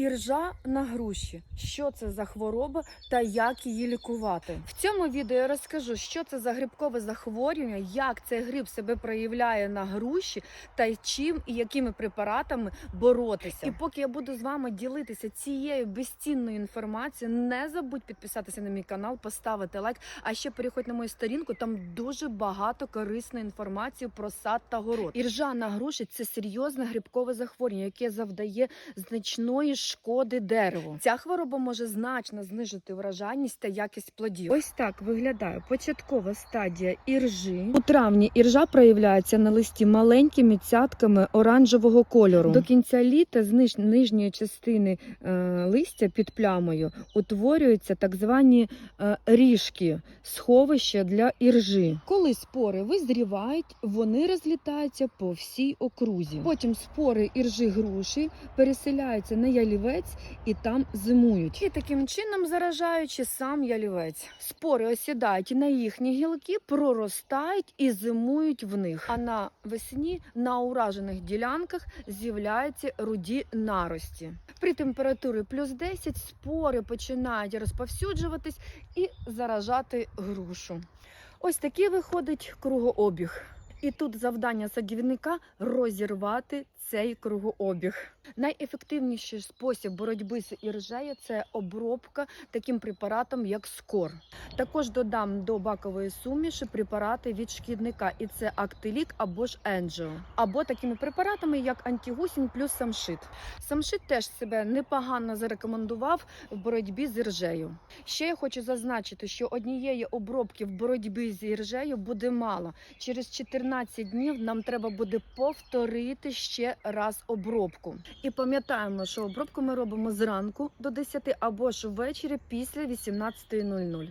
Іржа на груші. Що це за хвороба та як її лікувати? В цьому відео я розкажу, що це за грибкове захворювання, як цей гриб себе проявляє на груші та чим і якими препаратами боротися. І поки я буду з вами ділитися цією безцінною інформацією, не забудь підписатися на мій канал, поставити лайк. А ще переходь на мою сторінку. Там дуже багато корисної інформації про сад та город. Іржа на груші це серйозне грибкове захворювання, яке завдає значної шкоди дереву. Ця хвороба може значно знижити вражайність та якість плодів. Ось так виглядає початкова стадія іржи. У травні іржа проявляється на листі маленькими цятками оранжевого кольору. До кінця літа з ниж- нижньої частини е, листя під плямою утворюються так звані е, ріжки, сховища для іржи. Коли спори визрівають, вони розлітаються по всій окрузі. Потім спори іржи груші переселяються на ялівець і там зимують. І таким чином заражаючи сам ялівець. Спори осідають на їхні гілки, проростають і зимують в них. А на весні на уражених ділянках з'являються руді нарості. При температурі плюс 10 спори починають розповсюджуватись і заражати грушу. Ось такий виходить кругообіг. І тут завдання садівника розірвати цей кругообіг. Найефективніший спосіб боротьби з іржею це обробка таким препаратом, як скор. Також додам до бакової суміші препарати від шкідника, і це актилік або ж енджіо, або такими препаратами, як антигусінь плюс самшит. Самшит теж себе непогано зарекомендував в боротьбі з іржею. Ще я хочу зазначити, що однієї обробки в боротьбі з іржею буде мало. Через 14 днів нам треба буде повторити ще раз обробку. І пам'ятаємо, що обробку ми робимо зранку до 10 або ж ввечері після 18.00.